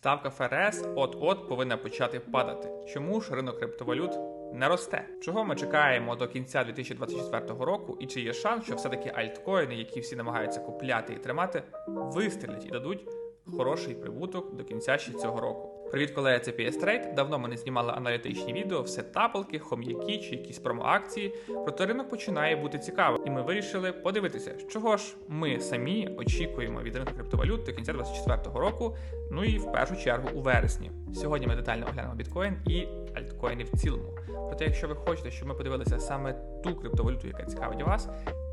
Ставка ФРС от-от повинна почати падати. Чому ж ринок криптовалют не росте? Чого ми чекаємо до кінця 2024 року? І чи є шанс, що все-таки альткоїни, які всі намагаються купляти і тримати, вистрілять і дадуть хороший прибуток до кінця ще цього року? Привіт, колеги, це PS Trade. Давно ми не знімали аналітичні відео, все тапалки, хом'яки чи якісь промоакції. Проте ринок починає бути цікавим, і ми вирішили подивитися, чого ж ми самі очікуємо від ринку криптовалют до кінця 2024 року. Ну і в першу чергу у вересні. Сьогодні ми детально оглянемо біткоін і альткоїни в цілому. Проте, якщо ви хочете, щоб ми подивилися саме ту криптовалюту, яка цікавить вас,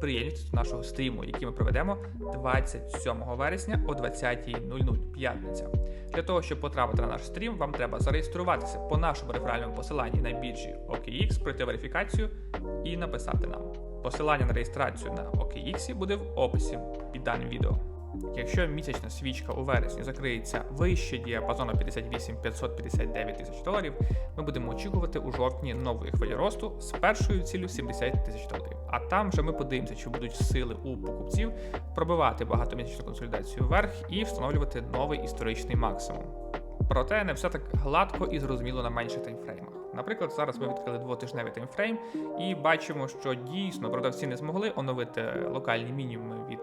до нашого стріму, який ми проведемо 27 вересня о 20.00 п'ятниця. Для того, щоб потрапити на наш стрім, вам треба зареєструватися по нашому реферальному посиланні на біржі OKX, пройти верифікацію і написати нам. Посилання на реєстрацію на OKX буде в описі під даним відео. Якщо місячна свічка у вересні закриється вище діапазону 58 559 тисяч доларів, ми будемо очікувати у жовтні нової хвилі росту з першою ціллю 70 тисяч доларів. А там вже ми подивимося, чи будуть сили у покупців пробивати багатомісячну консолідацію вверх і встановлювати новий історичний максимум. Проте не все так гладко і зрозуміло на менших таймфреймах. Наприклад, зараз ми відкрили двотижневий таймфрейм і бачимо, що дійсно продавці не змогли оновити локальні мінімуми від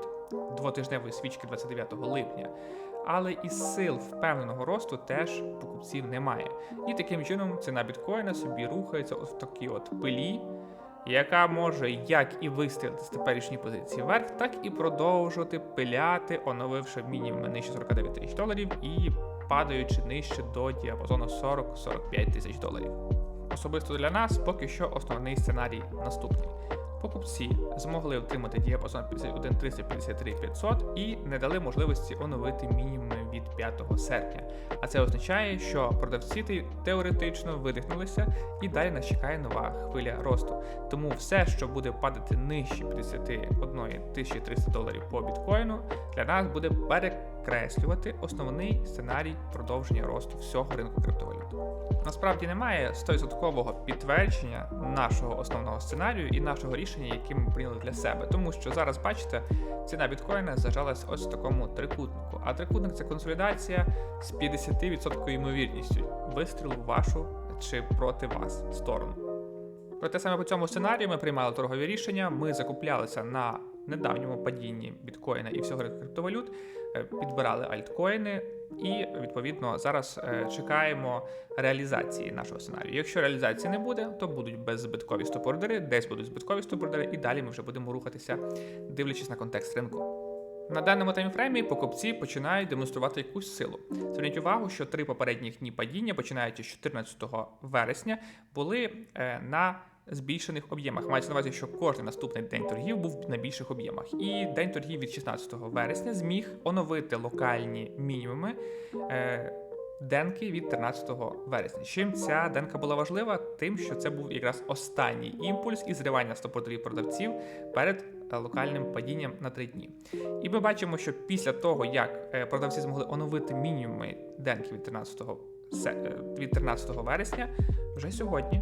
двотижневої свічки 29 липня. Але із сил впевненого росту теж покупців немає. І таким чином ціна біткоїна собі рухається от в такій от пилі, яка може як і вистрілити з теперішньої позиції вверх, так і продовжувати пиляти, оновивши мінімум нижче 49 тисяч доларів і падаючи нижче до діапазону 40-45 тисяч доларів. Особисто для нас поки що основний сценарій наступний. Покупці змогли отримати діапазон 51 353 500 і не дали можливості оновити мінімуми від 5 серпня. А це означає, що продавці теоретично видихнулися і далі нас чекає нова хвиля росту. Тому все, що буде падати нижче 51 300 доларів по біткоїну, для нас буде перекреслювати основний сценарій продовження росту всього ринку криптовалют. Насправді немає 100% підтвердження нашого основного сценарію і нашого рішення, яке ми прийняли для себе. Тому що зараз, бачите, ціна біткоїна зажалась ось в такому трикутнику. А трикутник це консолідація з 50% ймовірністю вистрілу вашу чи проти вас сторону. Проте саме по цьому сценарію ми приймали торгові рішення. Ми закуплялися на недавньому падінні біткоїна і всього криптовалют, підбирали альткоїни. І відповідно зараз е, чекаємо реалізації нашого сценарію. Якщо реалізації не буде, то будуть беззбиткові стопордери, десь будуть збиткові стопордери, і далі ми вже будемо рухатися, дивлячись на контекст ринку. На даному таймфреймі покупці починають демонструвати якусь силу. Зверніть увагу, що три попередніх дні падіння, починаючи з 14 вересня, були е, на збільшених об'ємах. Мається на увазі, що кожен наступний день торгів був на більших об'ємах. І день торгів від 16 вересня зміг оновити локальні мінімуми. Е, Денки від 13 вересня. Чим ця денка була важлива? Тим, що це був якраз останній імпульс і зривання стопортерів продавців перед локальним падінням на три дні. І ми бачимо, що після того, як продавці змогли оновити мінімуми денки від 13 від 13 вересня, вже сьогодні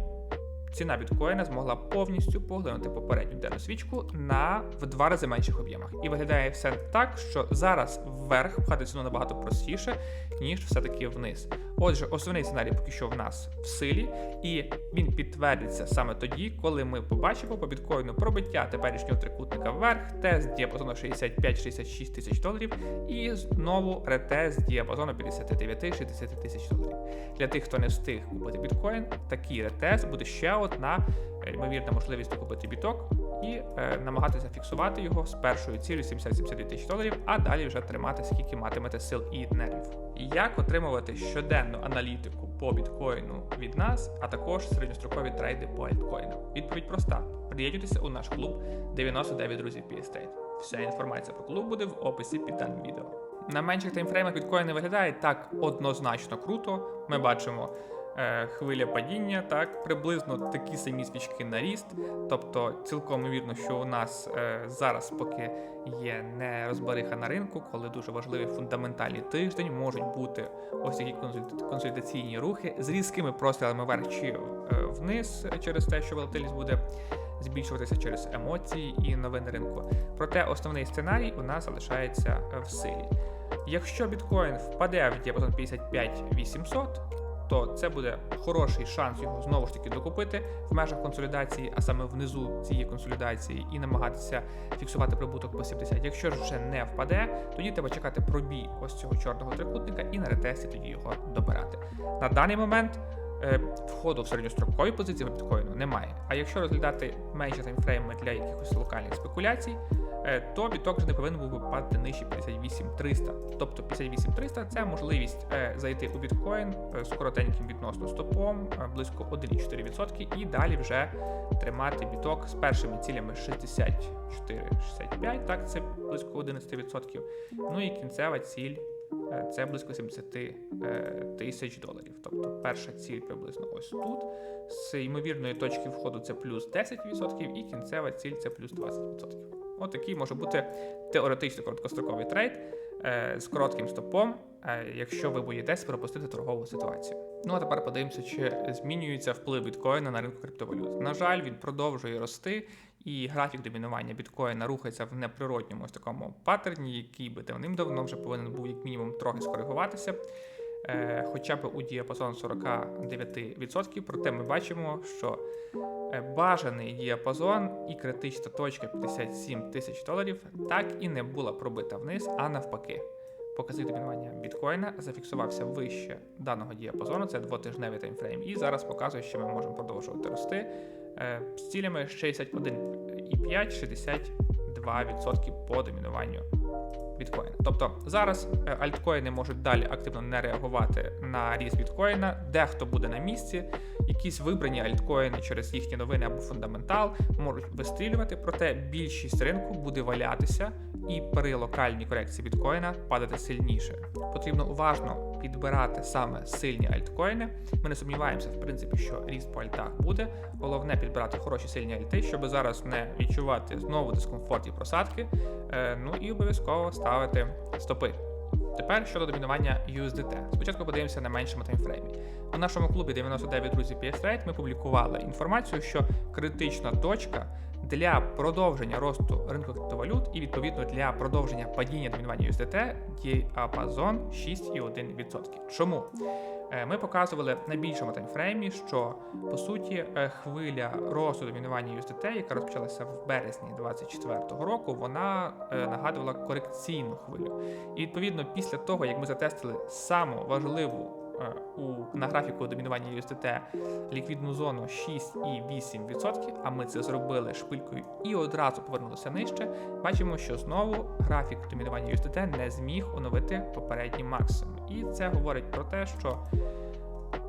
ціна біткоїна змогла повністю поглинути попередню денну свічку на в два рази менших об'ємах. І виглядає все так, що зараз вверх пхати ціну набагато простіше, ніж все-таки вниз. Отже, основний сценарій поки що в нас в силі, і він підтвердиться саме тоді, коли ми побачимо по біткоїну пробиття теперішнього трикутника вверх, тест діапазону 65-66 тисяч доларів, і знову ретест діапазону 59-60 тисяч доларів. Для тих, хто не встиг купити біткоін, такий ретест буде ще одна ймовірна можливість купити біток і е, намагатися фіксувати його з першою цілею 70-72 тисяч доларів, а далі вже тримати, скільки матимете сил і нервів. Як отримувати щоденну аналітику по біткоїну від нас, а також середньострокові трейди по альткоїнам? Відповідь проста: приєднуйтеся у наш клуб 99 друзів Trade. Вся інформація про клуб буде в описі під даним відео. На менших таймфреймах біткоін не виглядає так однозначно круто. Ми бачимо хвиля падіння, так приблизно такі самі свічки на ріст. Тобто, цілком вірно, що у нас е, зараз, поки є не розбариха на ринку, коли дуже важливий фундаментальний тиждень, можуть бути ось такі консолідаційні рухи з різкими прострілами вверх чи е, вниз через те, що волатильність буде збільшуватися через емоції і новини ринку. Проте основний сценарій у нас залишається в силі. Якщо біткоін впаде в діапазон 55 800, то це буде хороший шанс його знову ж таки докупити в межах консолідації, а саме внизу цієї консолідації, і намагатися фіксувати прибуток по 70. Якщо ж вже не впаде, тоді треба чекати пробій ось цього чорного трикутника і на ретесті тоді його добирати. На даний момент е, входу в середньострокові позиції біткоїну немає. А якщо розглядати менші таймфрейми для якихось локальних спекуляцій, то біток не повинен був би падати нижче 58300. Тобто 58300 це можливість е, зайти у біткоін е, з коротеньким відносно стопом, е, близько 1,4% і далі вже тримати біток з першими цілями 64-65, так це близько 11%. Ну і кінцева ціль е, це близько 70 е, тисяч доларів. Тобто перша ціль приблизно ось тут. З ймовірної точки входу це плюс 10% і кінцева ціль це плюс 20%. Отакий може бути теоретично короткостроковий трейд е, з коротким стопом, е, якщо ви боїтесь пропустити торгову ситуацію. Ну а тепер подивимося, чи змінюється вплив біткоїна на ринку криптовалют. На жаль, він продовжує рости, і графік домінування біткоїна рухається в неприродньому ось такому паттерні, який би давним-давно вже повинен був як мінімум трохи скоригуватися. е, Хоча б у діапазон 49%, проте ми бачимо, що бажаний діапазон і критична точка 57 тисяч доларів так і не була пробита вниз, а навпаки. Показник домінування біткоїна зафіксувався вище даного діапазону, це двотижневий таймфрейм, і зараз показує, що ми можемо продовжувати рости е, з цілями 61,5-62% по домінуванню біткоїна. Тобто зараз е, альткоїни можуть далі активно не реагувати на ріст біткоїна, дехто буде на місці, якісь вибрані альткоїни через їхні новини або фундаментал можуть вистрілювати, проте більшість ринку буде валятися і при локальній корекції біткоїна падати сильніше. Потрібно уважно підбирати саме сильні альткоїни. Ми не сумніваємося, в принципі, що ріст по альтах буде. Головне підбирати хороші сильні альти, щоб зараз не відчувати знову дискомфорт і просадки. Е, ну і обов'язково ставити стопи. Тепер щодо домінування USDT. Спочатку подивимося на меншому таймфреймі. У нашому клубі 99 друзів PS ми публікували інформацію, що критична точка для продовження росту ринку криптовалют і відповідно для продовження падіння домінування USDT діапазон 6,1%. Чому? Е, Ми показували на більшому таймфреймі, що по суті е, хвиля росту домінування USDT, яка розпочалася в березні 2024 року, вона е, нагадувала корекційну хвилю. І відповідно після того, як ми затестили саму важливу у на графіку домінування USDT ліквідну зону 6,8%, а ми це зробили шпилькою і одразу повернулися нижче, бачимо, що знову графік домінування USDT не зміг оновити попередній максимум. І це говорить про те, що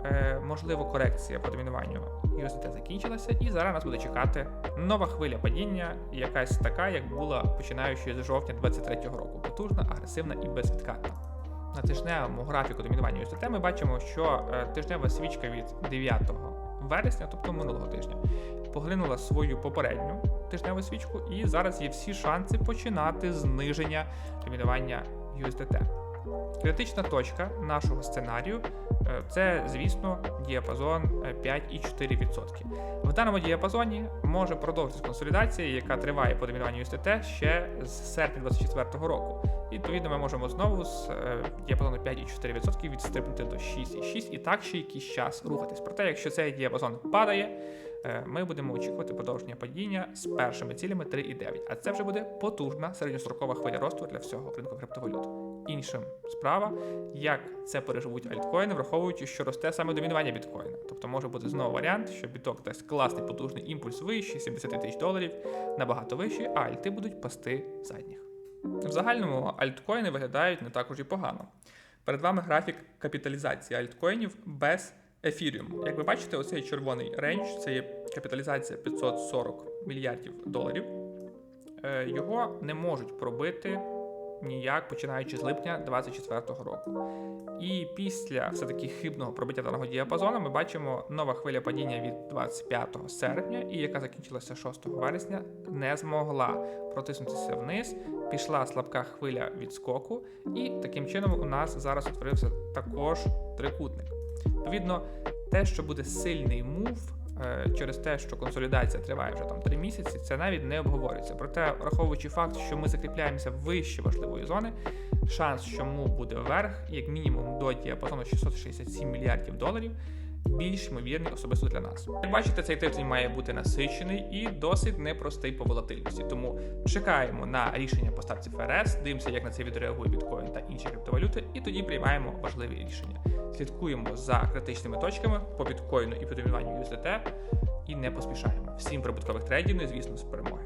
е, можливо корекція по домінуванню USDT закінчилася, і зараз нас буде чекати нова хвиля падіння, якась така, як була починаючи з жовтня 2023 року. Потужна, агресивна і безвідкатна. На тижневому графіку домінування USDT ми бачимо, що е, тижнева свічка від 9 вересня, тобто минулого тижня, поглинула свою попередню тижневу свічку, і зараз є всі шанси починати зниження домінування USDT. Критична точка нашого сценарію е, це, звісно, діапазон е, 5,4%. В даному діапазоні може продовжитися консолідація, яка триває по домінуванню USDT ще з серпня 2024 року. І, Відповідно, ми можемо знову з е, діапазону 5,4% відстрибнути до 6,6% і так ще якийсь час рухатись. Проте, якщо цей діапазон падає, е, ми будемо очікувати продовження падіння з першими цілями 3,9%. А це вже буде потужна середньострокова хвиля росту для всього ринку криптовалют. Іншим справа, як це переживуть альткоїни, враховуючи, що росте саме домінування біткоїна. Тобто може бути знову варіант, що біток дасть класний потужний імпульс вищий, 70 тисяч доларів, набагато вищий, а альти будуть пасти задніх. В загальному альткоїни виглядають не також і погано. Перед вами графік капіталізації альткоїнів без ефіріуму. Як ви бачите, оцей червоний рейндж це є капіталізація 540 мільярдів доларів. Е, Його не можуть пробити ніяк, починаючи з липня 2024 року. І після все-таки хибного пробиття даного діапазону ми бачимо нова хвиля падіння від 25 серпня, і яка закінчилася 6 вересня, не змогла протиснутися вниз. Пішла слабка хвиля відскоку, і таким чином у нас зараз утворився також трикутник. Відповідно, те, що буде сильний мув через те, що консолідація триває вже там 3 місяці, це навіть не обговорюється. Проте, враховуючи факт, що ми закріпляємося вище важливої зони, шанс, що му буде вверх, як мінімум до діапазону 667 мільярдів доларів, більш ймовірний особисто для нас. Як бачите, цей тиждень має бути насичений і досить непростий по волатильності. Тому чекаємо на рішення по ставці ФРС, дивимося, як на це відреагує біткоін та інші криптовалюти, і тоді приймаємо важливі рішення. Слідкуємо за критичними точками по біткоїну і по домінуванню USDT і не поспішаємо. Всім прибуткових трейдів, ну і звісно, з перемоги.